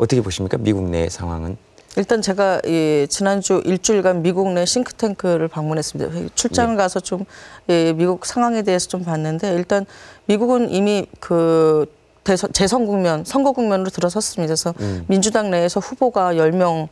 어떻게 보십니까? 미국 내 상황은? 일단 제가 이 지난주 일주일간 미국 내 싱크탱크를 방문했습니다. 출장을 네. 가서 좀 예, 미국 상황에 대해서 좀 봤는데 일단 미국은 이미 그 대선, 재선 국면, 선거 국면으로 들어섰습니다. 그래서 음. 민주당 내에서 후보가 10명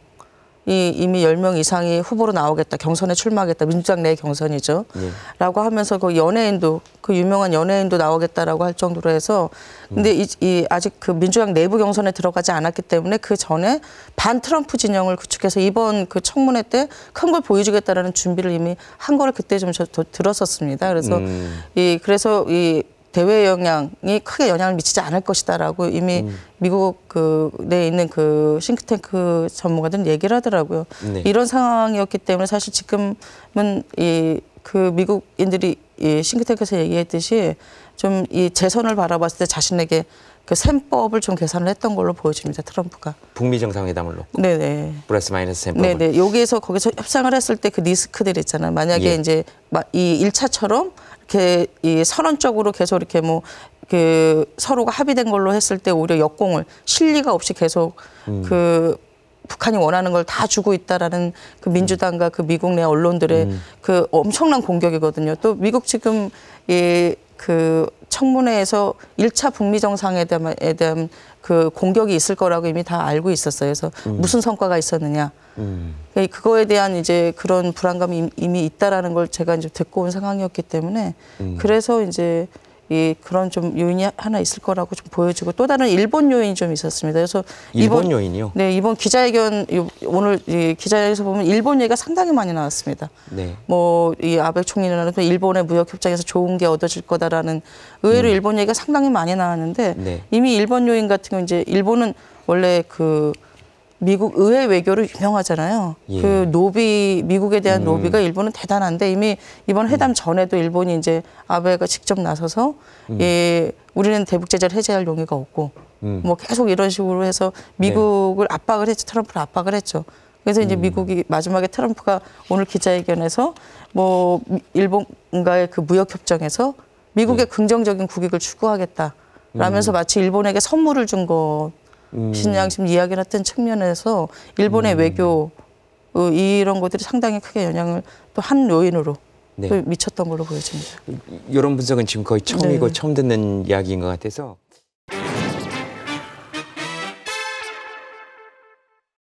이 이미 10명 이상이 후보로 나오겠다. 경선에 출마하겠다. 민주당 내 경선이죠. 네. 라고 하면서 그 연예인도 그 유명한 연예인도 나오겠다라고 할 정도로 해서 근데 이, 이 아직 그 민주당 내부 경선에 들어가지 않았기 때문에 그 전에 반 트럼프 진영을 구축해서 이번 그 청문회 때 큰 걸 보여주겠다라는 준비를 이미 한 거를 그때 좀 저, 저 들었었습니다. 그래서 음. 이 그래서 이 대외 영향이 크게 영향을 미치지 않을 것이다라고 이미 음. 미국 그 내에 있는 그 싱크탱크 전문가들은 얘기를 하더라고요. 네. 이런 상황이었기 때문에 사실 지금은 이 그 미국인들이 이 싱크탱크에서 얘기했듯이 좀 이 재선을 바라봤을 때 자신에게 그 셈법을 좀 계산을 했던 걸로 보여집니다. 트럼프가. 북미 정상회담을 놓고 네네. 플러스 마이너스 셈법을 네네. 여기에서 거기서 협상을 했을 때 그 리스크들 있잖아요. 만약에 예. 이제 마- 이 1차처럼 이렇게 이 선언적으로 계속 이렇게 뭐 그 서로가 합의된 걸로 했을 때 오히려 역공을 실리가 없이 계속 음. 그 북한이 원하는 걸 다 주고 있다라는 그 민주당과 그 미국 내 언론들의 음. 그 엄청난 공격이거든요. 또 미국 지금 이그 청문회에서 1차 북미 정상에 대한, 에 대한 그 공격이 있을 거라고 이미 다 알고 있었어요. 그래서 무슨 성과가 있었느냐. 음. 그러니까 그거에 대한 이제 그런 불안감이 임- 이미 있다라는 걸 제가 이제 듣고 온 상황이었기 때문에 음. 그래서 이제 이 그런 좀 요인이 하나 있을 거라고 좀 보여지고 또 다른 일본 요인이 좀 있었습니다. 그래서 일본 이번 요인이요? 네 이번 기자회견 요- 오늘 이 기자회견에서 보면 일본 얘기가 상당히 많이 나왔습니다. 네. 뭐이 아베 총리는 또 일본의 무역 협정에서 좋은 게 얻어질 거다라는 의외로 일본 얘기가 상당히 많이 나왔는데 음. 네. 이미 일본 요인 같은 경우 이제 일본은 원래 그 미국 의회 외교로 유명하잖아요. 예. 그 노비 미국에 대한 음. 노비가 일본은 대단한데 이미 이번 회담 전에도 일본이 이제 아베가 직접 나서서 예 우리는 대북 제재를 해제할 용의가 없고 음. 뭐 계속 이런 식으로 해서 미국을 압박을 했죠. 트럼프를 압박을 했죠. 그래서 이제 미국이 마지막에 트럼프가 오늘 기자회견에서 뭐 미- 일본과의 그 무역 협정에서 미국의 긍정적인 국익을 추구하겠다 라면서 마치 일본에게 선물을 준거 음. 신양심 이야기를 했던 측면에서 일본의 외교 어, 이런 것들이 상당히 크게 영향을 또 한 요인으로 네. 또 미쳤던 걸로 보여집니다. 이런 분석은 지금 거의 처음이고 네. 처음 듣는 이야기인 것 같아서